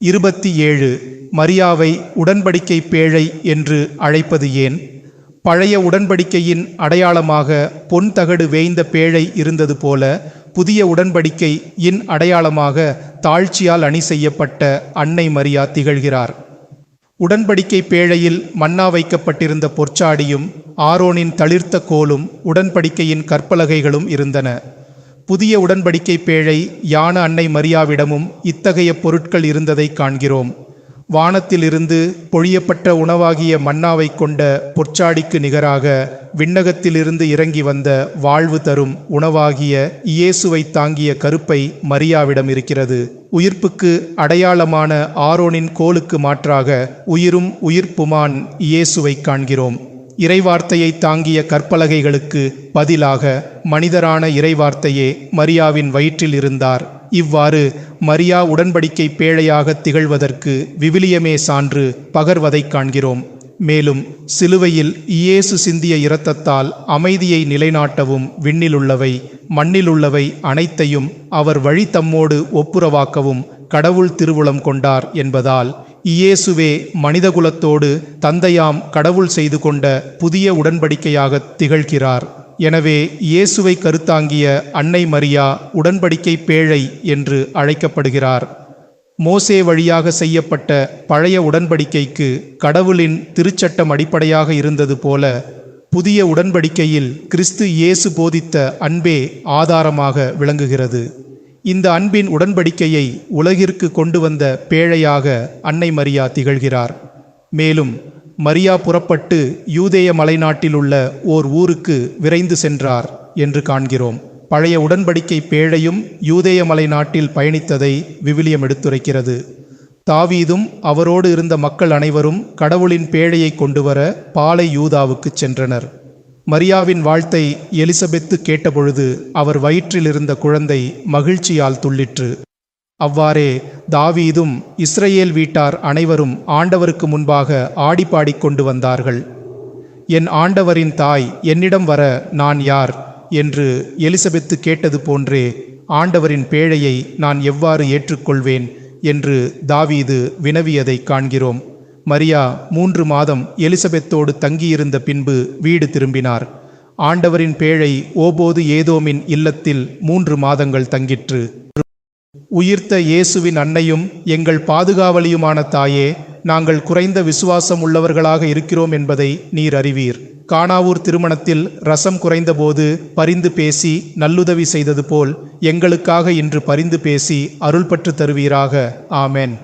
இருபத்தி ஏழு மரியாவை உடன்படிக்கை பேழை என்று அழைப்பது ஏன்? பழைய உடன்படிக்கையின் அடையாளமாக பொன் தகடு வேய்ந்த பேழை இருந்தது போல புதிய உடன்படிக்கை இன் அடையாளமாக தாழ்ச்சியால் அணி செய்யப்பட்ட அன்னை மரியா திகழ்கிறார். உடன்படிக்கை பேழையில் மன்னா வைக்கப்பட்டிருந்த பொற்சாடியும் ஆரோனின் தளிர்த்த கோலும் உடன்படிக்கையின் கற்பலகைகளும் இருந்தன. புதிய உடன்படிக்கை பேழை யான அன்னை மரியாவிடமும் இத்தகைய பொருட்கள் இருந்ததை காண்கிறோம். வானத்திலிருந்து பொழியப்பட்ட உணவாகிய மன்னாவை கொண்ட பொற்சாடிக்கு நிகராக விண்ணகத்திலிருந்து இறங்கி வந்த வாழ்வு தரும் உணவாகிய இயேசுவை தாங்கிய கருப்பை மரியாவிடம் இருக்கிறது. உயிர்ப்புக்கு அடையாளமான ஆரோனின் கோலுக்கு மாற்றாக உயிரும் உயிர்ப்புமான் இயேசுவை காண்கிறோம். இறைவார்த்தையை தாங்கிய கற்பலகைகளுக்கு பதிலாக மனிதரான இறைவார்த்தையே மரியாவின் வயிற்றில் இருந்தார். இவ்வாறு மரியா உடன்படிக்கை பேழையாக திகழ்வதற்கு விவிலியமே சான்று பகர்வதைக் காண்கிறோம். மேலும் சிலுவையில் இயேசு சிந்திய இரத்தத்தால் அமைதியை நிலைநாட்டவும் விண்ணிலுள்ளவை மண்ணிலுள்ளவை அனைத்தையும் அவர் வழி தம்மோடு ஒப்புரவாக்கவும் கடவுள் திருவுளம் கொண்டார் என்பதால் இயேசுவே மனிதகுலத்தோடு தந்தையாம் கடவுள் செய்து கொண்ட புதிய உடன்படிக்கையாக திகழ்கிறார். எனவே இயேசுவை கருத்தாங்கிய அன்னை மரியா உடன்படிக்கை பேழை என்று அழைக்கப்படுகிறார். மோசே வழியாக செய்யப்பட்ட பழைய உடன்படிக்கைக்கு கடவுளின் திருச்சட்டம் அடிப்படையாக இருந்தது போல புதிய உடன்படிக்கையில் கிறிஸ்து இயேசு போதித்த அன்பே ஆதாரமாக விளங்குகிறது. இந்த அன்பின் உடன்படிக்கையை உலகிற்கு கொண்டு வந்த பேழையாக அன்னை மரியா திகழ்கிறார். மேலும் மரியா புறப்பட்டு யூதேய மலைநாட்டில் உள்ள ஓர் ஊருக்கு விரைந்து சென்றார் என்று காண்கிறோம். பழைய உடன்படிக்கை பேழையும் யூதேய மலை நாட்டில் பயணித்ததை விவிலியம் எடுத்துரைக்கிறது. தாவீதும் அவரோடு இருந்த மக்கள் அனைவரும் கடவுளின் பேழையை கொண்டுவர பாலை யூதாவுக்கு சென்றனர். மரியாவின் வாழ்த்தை எலிசபெத்து கேட்டபொழுது அவர் வயிற்றில் இருந்த குழந்தை மகிழ்ச்சியால் துள்ளிற்று. அவ்வாறே தாவீதும் இஸ்ரேல் வீட்டார் அனைவரும் ஆண்டவருக்கு முன்பாக ஆடிப்பாடிக் கொண்டு வந்தார்கள். என் ஆண்டவரின் தாய் என்னிடம் வர நான் யார்? என்று எலிசபெத்து கேட்டது போன்றே ஆண்டவரின் பேழையை நான் எவ்வாறு ஏற்றுக்கொள்வேன்? என்று தாவீது வினவியதை காண்கிறோம். மரியா மூன்று மாதம் எலிசபெத்தோடு தங்கியிருந்த பின்பு வீடு திரும்பினார். ஆண்டவரின் பேழை ஓபோது ஏதோமின் இல்லத்தில் மூன்று மாதங்கள் தங்கிற்று. உயிர்த்த இயேசுவின் அன்னையும் எங்கள் பாதுகாவலியுமான தாயே நாங்கள் குறைந்த விசுவாசம் உள்ளவர்களாக இருக்கிறோம் என்பதை நீர் அறிவீர். காணாவூர் திருமணத்தில் ரசம் குறைந்தபோது பரிந்து பேசி நல்லுதவி செய்தது போல் எங்களுக்காக இன்று பரிந்து பேசி அருள்பற்று தருவீராக. ஆமேன்.